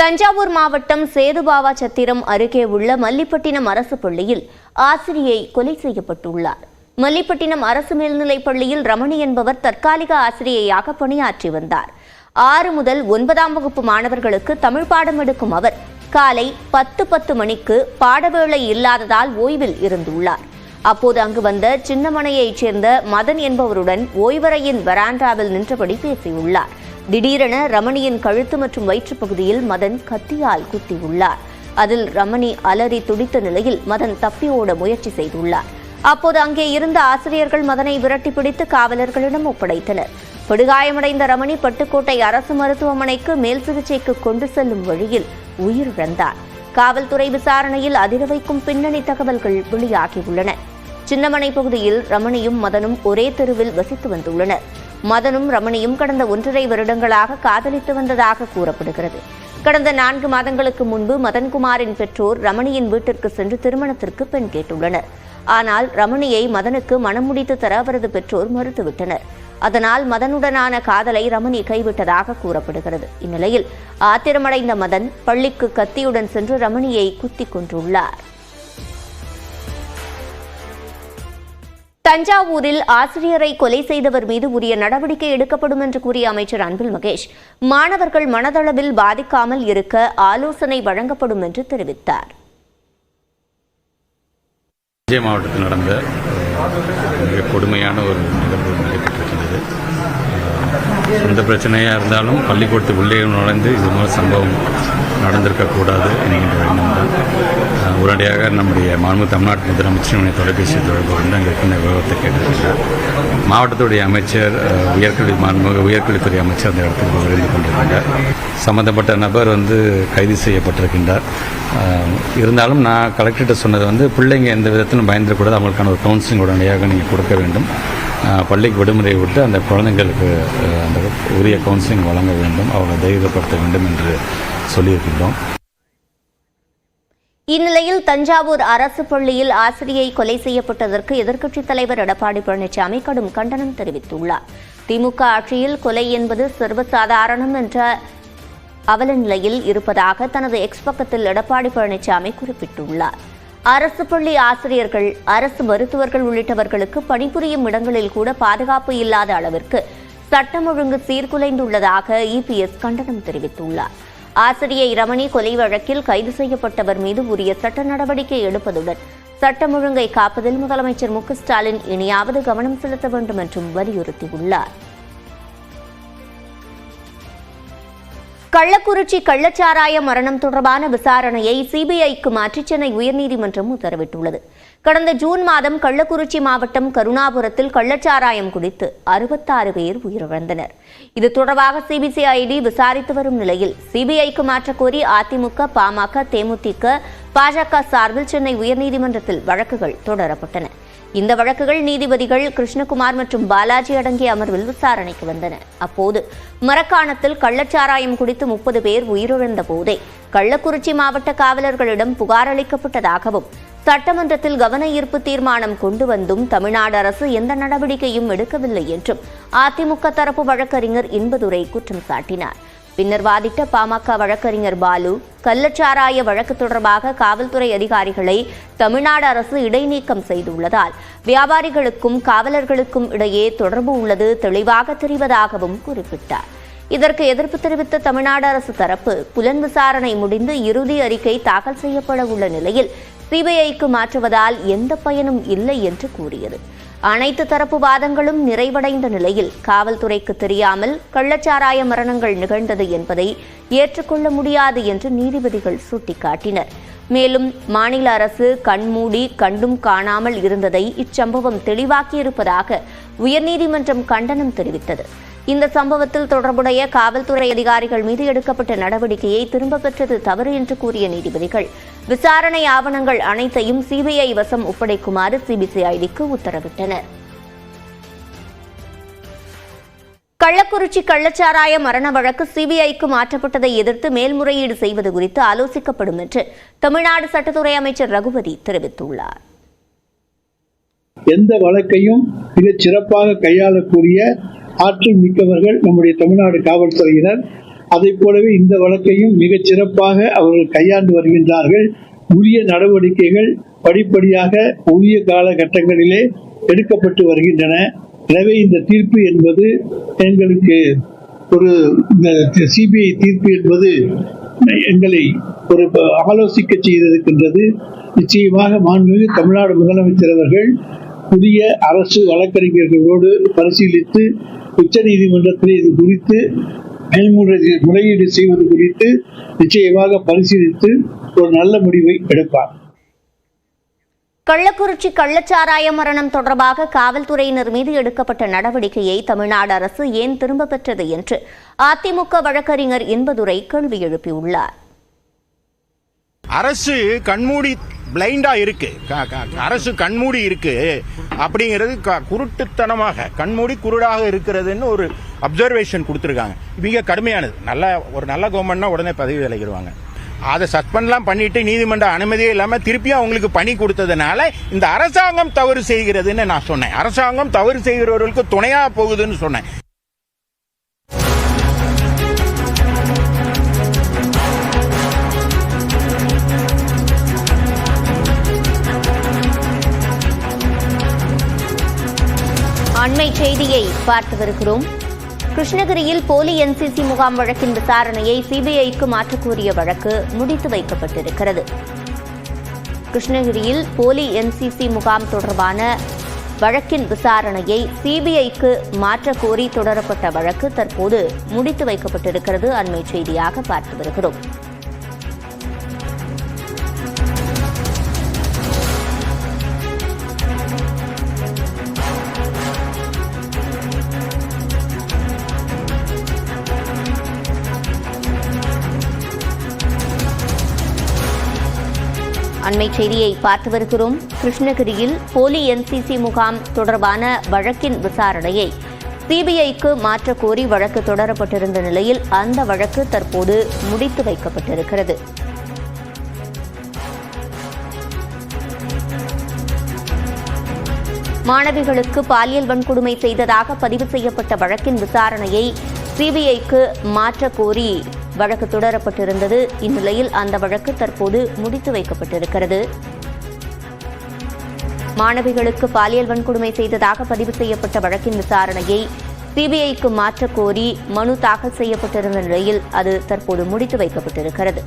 தஞ்சாவூர் மாவட்டம் சேதுபாவா சத்திரம் அருகே உள்ள மல்லிப்பட்டினம் அரசு பள்ளியில் ஆசிரியை கொலை செய்யப்பட்டுள்ளார். மல்லிப்பட்டினம் அரசு மேல்நிலைப் பள்ளியில் ரமணி என்பவர் தற்காலிக ஆசிரியையாக பணியாற்றி வந்தார். ஆறு முதல் ஒன்பதாம் வகுப்பு மாணவர்களுக்கு தமிழ் பாடம் எடுக்கும் அவர் காலை பத்து பத்து மணிக்கு பாடவேளை இல்லாததால் ஓய்வில் இருந்துள்ளார். அப்போது அங்கு வந்த சின்னமனையைச் சேர்ந்த மதன் என்பவருடன் ஓய்வறையின் வராண்டாவில் நின்றபடி பேசியுள்ளார். திடீரென ரமணியின் கழுத்து மற்றும் வயிற்றுப் பகுதியில் மதன் கத்தியால் குத்தியுள்ளார். அதில் ரமணி அலறி துடித்த நிலையில் மதன் தப்பி ஓட முயற்சி செய்துள்ளார். அப்போது அங்கே இருந்த ஆசிரியர்கள் மதனை விரட்டி பிடித்து காவலர்களிடம் ஒப்படைத்தனர். படுகாயமடைந்த ரமணி பட்டுக்கோட்டை அரசு மருத்துவமனைக்கு மேல் சிகிச்சைக்கு கொண்டு செல்லும் வழியில் உயிரிழந்தார். காவல்துறை விசாரணையில் அதிர வைக்கும் பின்னணி தகவல்கள் வெளியாகியுள்ளன. சின்னமனை பகுதியில் ரமணியும் மதனும் ஒரே தெருவில் வசித்து வந்துள்ளனர். மதனும் ரமணியும் கடந்த ஒன்றரை வருடங்களாக காதலித்து வந்ததாக கூறப்படுகிறது. கடந்த நான்கு மாதங்களுக்கு முன்பு மதன்குமாரின் பெற்றோர் ரமணியின் வீட்டிற்கு சென்று திருமணத்திற்கு பெண் கேட்டுள்ளனர். ஆனால் ரமணியை மதனுக்கு மனம் முடித்து தர அவரது பெற்றோர் மறுத்துவிட்டனர். அதனால் மதனுடனான காதலை ரமணி கைவிட்டதாக கூறப்படுகிறது. இந்நிலையில் ஆத்திரமடைந்த மதன் பள்ளிக்கு கத்தியுடன் சென்று ரமணியை குத்திக் கொன்றுள்ளார். தஞ்சாவூரில் ஆசிரியரை கொலை செய்தவர் மீது உரிய நடவடிக்கை எடுக்கப்படும் என்று கூறிய அமைச்சர் அன்பில் மகேஷ் மாணவர்கள் மனதளவில் பாதிக்காமல் இருக்க ஆலோசனை வழங்கப்படும் என்று தெரிவித்தார். மாவட்டத்தில் நடந்த மிக கொடுமையான ஒரு நிகழ்வு எந்த பிரச்சனையாக இருந்தாலும் பள்ளிக்கூடத்து உள்ளே நுழைந்து இது மாதிரி சம்பவம் நடந்திருக்கக்கூடாது என்கின்ற எண்ணம் தான். உடனடியாக நம்முடைய மாண்பு தமிழ்நாட்டு முதலமைச்சர் தொலைபேசி தொடர்பு வந்து அங்கே இருக்கின்ற விவரத்தை கேட்டிருக்கிறார் மாவட்டத்துடைய அமைச்சர் உயர்கல்வி மாண்புமிகு உயர்கல்வித்துறை அமைச்சர் அந்த இடத்துக்கு விரைந்து கொண்டிருக்கிறார். சம்பந்தப்பட்ட நபர் வந்து கைது செய்யப்பட்டிருக்கின்றார். இருந்தாலும் நான் கலெக்டர்கிட்ட சொன்னது வந்து பிள்ளைங்க எந்த விதத்திலும் பயந்துடக்கூடாது. அவங்களுக்கான ஒரு கவுன்சிலிங் உடனடியாக நீங்கள் கொடுக்க வேண்டும். பள்ளிக்கு விடுமுறை விட்டு அந்த குழந்தைங்களுக்கு அந்த உரிய கவுன்சிலிங் வழங்க வேண்டும் அவர்களை தைரியப்படுத்த வேண்டும் என்று சொல்லியிருக்கின்றோம். இந்நிலையில் தஞ்சாவூர் அரசு பள்ளியில் ஆசிரியை கொலை செய்யப்பட்டதற்கு எதிர்க்கட்சித் தலைவர் எடப்பாடி பழனிசாமி கடும் கண்டனம் தெரிவித்துள்ளார். திமுக ஆட்சியில் கொலை என்பது சர்வசாதாரணம் என்ற அவல நிலையில் இருப்பதாக தனது எக்ஸ் பக்கத்தில் எடப்பாடி பழனிசாமி குறிப்பிட்டுள்ளார். அரசு பள்ளி ஆசிரியர்கள் அரசு மருத்துவர்கள் உள்ளிட்டவர்களுக்கு பணிபுரியும் இடங்களில் கூட பாதுகாப்பு இல்லாத அளவிற்கு சட்டம் ஒழுங்கு சீர்குலைந்துள்ளதாக இபிஎஸ் கண்டனம் தெரிவித்துள்ளார். ஆசிரியை ரமணி கொலை வழக்கில் கைது செய்யப்பட்டவர் மீது உரிய சட்ட நடவடிக்கை எடுப்பதுடன் சட்டம் ஒழுங்கை காப்பதில் முதலமைச்சர் மு ஸ்டாலின் இனியாவது கவனம் செலுத்த வேண்டும் என்றும் வலியுறுத்தியுள்ளார். கள்ளக்குறிச்சி கள்ளச்சாராய மரணம் தொடர்பான விசாரணையை சிபிஐக்கு மாற்றி சென்னை உயர்நீதிமன்றம் உத்தரவிட்டுள்ளது. கடந்த ஜூன் மாதம் கள்ளக்குறிச்சி மாவட்டம் கருணாபுரத்தில் கள்ளச்சாராயம் குடித்து அறுபத்தாறு பேர் உயிரிழந்தனர். இது தொடர்பாக சிபிசிஐடி விசாரித்து வரும் நிலையில் சிபிஐக்கு மாற்றக்கோரி அதிமுக பாமக தேமுதிக பாஜக சார்பில் சென்னை உயர்நீதிமன்றத்தில் வழக்குகள் தொடரப்பட்டன. இந்த வழக்குகள் நீதிபதிகள் கிருஷ்ணகுமார் மற்றும் பாலாஜி அடங்கிய அமர்வில் விசாரணைக்கு வந்தன. அப்போது மரக்காணத்தில் கள்ளச்சாராயம் குடித்து முப்பது பேர் உயிரிழந்த போதே கள்ளக்குறிச்சி மாவட்ட காவலர்களிடம் புகார் அளிக்கப்பட்டதாகவும் சட்டமன்றத்தில் கவன ஈர்ப்பு தீர்மானம் கொண்டு வந்தும் தமிழ்நாடு அரசு எந்த நடவடிக்கையும் எடுக்கவில்லை என்றும் அதிமுக தரப்பு வழக்கறிஞர் இன்பதுரை குற்றம் சாட்டினார். பின்னர் வாதிட்ட பாமக வழக்கறிஞர் பாலு கள்ளச்சாராய வழக்கு தொடர்பாக காவல்துறை அதிகாரிகளை தமிழ்நாடு அரசு இடைநீக்கம் செய்துள்ளதால் வியாபாரிகளுக்கும் காவலர்களுக்கும் இடையே தொடர்பு உள்ளது தெளிவாக தெரிவதாகவும் குறிப்பிட்டார். இதற்கு எதிர்ப்பு தெரிவித்த தமிழ்நாடு அரசு தரப்பு புலன் விசாரணை முடிந்து இறுதி அறிக்கை தாக்கல் செய்யப்பட உள்ள நிலையில் சிபிஐக்கு மாற்றுவதால் எந்த பயனும் இல்லை என்று கூறியது. அனைத்து தரப்பு வாதங்களும் நிறைவடைந்த நிலையில் காவல்துறைக்கு தெரியாமல் கள்ளச்சாராய மரணங்கள் நிகழ்ந்தது என்பதை ஏற்றுக்கொள்ள முடியாது என்று நீதிபதிகள் சுட்டிக்காட்டினர். மேலும் மாநில அரசு கண்மூடி கண்டும் காணாமல் இருந்ததை இச்சம்பவம் தெளிவாக்கியிருப்பதாக உயர்நீதிமன்றம் கண்டனம் தெரிவித்தது. இந்த சம்பவத்தில் தொடர்புடைய காவல்துறை அதிகாரிகள் மீது எடுக்கப்பட்ட நடவடிக்கையை திரும்பப் பெற்றது தவறு என்று கூறிய நீதிபதிகள் விசாரணை ஆவணங்கள் அனைத்தையும் சிபிஐ வசம் ஒப்படைக்குமாறு சிபிசிஐடிக்கு உத்தரவிட்டனர். கள்ளக்குறிச்சி கள்ளச்சாராய மரண வழக்கு சிபிஐக்கு மாற்றப்பட்டதை எதிர்த்து மேல்முறையீடு செய்வது குறித்து ஆலோசிக்கப்படும் என்று தமிழ்நாடு சட்டத்துறை அமைச்சர் ரகுபதி தெரிவித்துள்ளார். எந்த வழக்கையும் மிகச் சிறப்பாக கையாளக்கூடிய ஆற்றல் மிக்கவர்கள் நம்முடைய தமிழ்நாடு காவல்துறையினர். அதை போலவே இந்த வழக்கையும் மிகச் சிறப்பாக அவர்கள் கையாண்டு வருகின்றார்கள். உரிய நடவடிக்கைகள் படிப்படியாக உரிய காலகட்டங்களிலே எடுக்கப்பட்டு வருகின்றன. எனவே இந்த தீர்ப்பு என்பது எங்களுக்கு ஒரு இந்த சிபிஐ தீர்ப்பு என்பது எங்களை ஒரு ஆலோசிக்க செய்திருக்கின்றது. நிச்சயமாக மாண்புமிகு தமிழ்நாடு முதலமைச்சர் அவர்கள் புதிய அரசு வழக்கறிஞர்களோடு பரிசீலித்து உச்ச நீதிமன்றத்தில் இது குறித்து மேல்முறை முறையீடு செய்வது குறித்து நிச்சயமாக பரிசீலித்து ஒரு நல்ல முடிவை எடுப்பார். கள்ளக்குறிச்சி கள்ளச்சாராய மரணம் தொடர்பாக காவல்துறையினர் மீது எடுக்கப்பட்ட நடவடிக்கையை தமிழ்நாடு அரசு ஏன் திரும்ப பெற்றது என்று அதிமுக வழக்கறிஞர் இன்பதுரை கேள்வி எழுப்பியுள்ளார். அரசு கண்மூடி பிளைண்டா இருக்கு. அரசு கண்மூடி இருக்கு. அப்படிங்கிறது க- குருட்டுத்தனமாக கண்மூடி குருடாக இருக்கிறதுன்னு ஒரு அப்சர்வேஷன் கொடுத்துருக்காங்க. மிக கடுமையானது. நல்ல ஒரு நல்ல கவர்மெண்ட்னா உடனே பதவி விலகிடுவாங்க. அதை சஸ்பெண்ட்லாம் பண்ணிட்டு நீதிமன்ற அனுமதியே இல்லாமல் திருப்பியும் அவங்களுக்கு பணி கொடுத்ததுனால இந்த அரசாங்கம் தவறு செய்கிறதுன்னு நான் சொன்னேன். அரசாங்கம் தவறு செய்கிறவர்களுக்கு துணையாக போகுதுன்னு சொன்னேன். அண்மை செய்தியை பார்த்து வருகிறோம். கிருஷ்ணகிரியில் போலி என்சிசி முகாம் வழக்கின் விசாரணையை சிபிஐக்கு மாற்றக்கோரிய வழக்கு முடித்து வைக்கப்பட்டிருக்கிறது. கிருஷ்ணகிரியில் போலி என்சிசி முகாம் தொடர்பான வழக்கின் விசாரணையை சிபிஐக்கு மாற்றக்கோரி தொடரப்பட்ட வழக்கு தற்போது முடித்து வைக்கப்பட்டிருக்கிறது. அண்மை செய்தியாக பார்த்து வருகிறோம். அண்மை செய்தியை பார்த்து வருகிறோம். கிருஷ்ணகிரியில் போலி என்சிசி முகாம் தொடர்பான வழக்கின் விசாரணையை சிபிஐக்கு மாற்றக்கோரி வழக்கு தொடரப்பட்டிருந்த நிலையில் அந்த வழக்கு தற்போது முடித்து வைக்கப்பட்டிருக்கிறது. மாணவிகளுக்கு பாலியல் வன்கொடுமை செய்ததாக பதிவு செய்யப்பட்ட வழக்கின் விசாரணையை சிபிஐக்கு மாற்றக்கோரி வழக்கு தொடரப்பட்டிருந்தது. இந்நிலையில் அந்த வழக்கு தற்போது முடித்து வைக்கப்பட்டிருக்கிறது. மாணவிகளுக்கு பாலியல் வன்கொடுமை செய்ததாக பதிவு செய்யப்பட்ட வழக்கின் விசாரணையை சிபிஐக்கு மாற்றக்கோரி மனு தாக்கல் செய்யப்பட்டிருந்த நிலையில் அது தற்போது முடித்து வைக்கப்பட்டிருக்கிறது.